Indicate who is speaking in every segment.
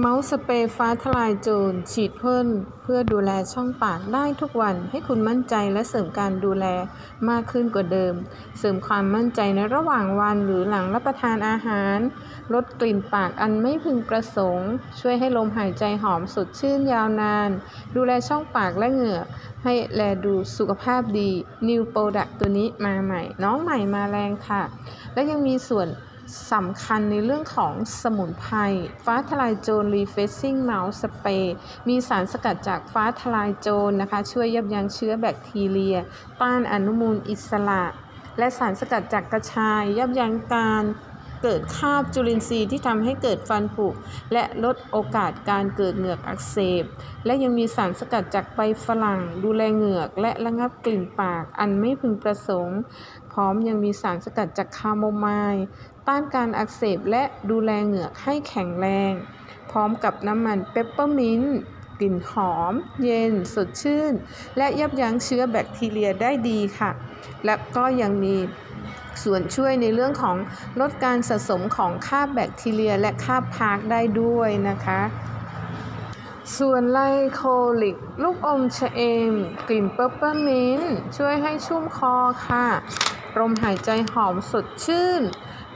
Speaker 1: เมาส์สเปรย์ฟ้าทลายโจรฉีดพ่นเพื่อดูแลช่องปากได้ทุกวันให้คุณมั่นใจและเสริมการดูแลมากขึ้นกว่าเดิม เสริมความมั่นใจในระหว่างวันหรือหลังรับประทานอาหาร ลดกลิ่นปากอันไม่พึงประสงค์ ช่วยให้ลมหายใจหอมสดชื่นยาวนาน ดูแลช่องปากและเหงือกให้แลดูสุขภาพดี New Product ตัวนี้มาใหม่ น้องใหม่มาแรงค่ะ และยังมีส่วน สำคัญในเรื่องของสมุนไพรฟ้าทลายโจรรีเฟซซิ่งเมาส์สเปย์มีสารสกัดจากฟ้าทลายโจรนะคะ ช่วยยับยั้งเชื้อแบคทีเรีย ต้านอนุมูลอิสระ และสารสกัดจากกระชาย ยับยั้งการ เกิดคราบจุลินทรีย์ที่ทำให้เกิดฟันผุและลดโอกาสการเกิดเหงือกอักเสบ และยังมีสารสกัดจากใบฝรั่ง ดูแลเหงือก และระงับกลิ่นปากอันไม่พึงประสงค์ พร้อมยังมีสารสกัดจากคาโมไมล์ต้านการอักเสบและดูแลเหงือกให้แข็งแรง พร้อมกับน้ำมันเปปเปอร์มินต์กลิ่นหอม เย็น สดชื่น และยับยั้งเชื้อแบคทีเรียได้ดีค่ะ และก็ยังมี ส่วนช่วยในเรื่องของลดการสะสมของคราบแบคทีเรียและคราบพาร์กได้ด้วยนะคะส่วนไลโคลิก ลูกอมชะเอม กลิ่นเปปเปอร์มินต์ช่วยให้ชุ่มคอค่ะลมหายใจหอมสดชื่น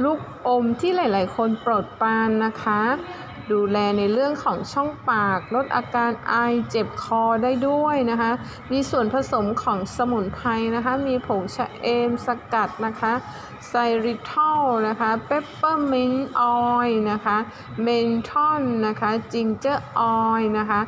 Speaker 1: ลูกอมที่หลาย ๆ คนโปรดปรานนะคะ ดูแลในเรื่องของช่องปาก ลดอาการไอเจ็บคอได้ด้วยนะคะ มีส่วนผสมของสมุนไพรนะคะ มีผงชะเอมสกัดนะคะไซริทอลนะคะเปปเปอร์มินต์ออยล์นะคะเมนทอนนะคะจิงเจอร์ออยล์นะคะ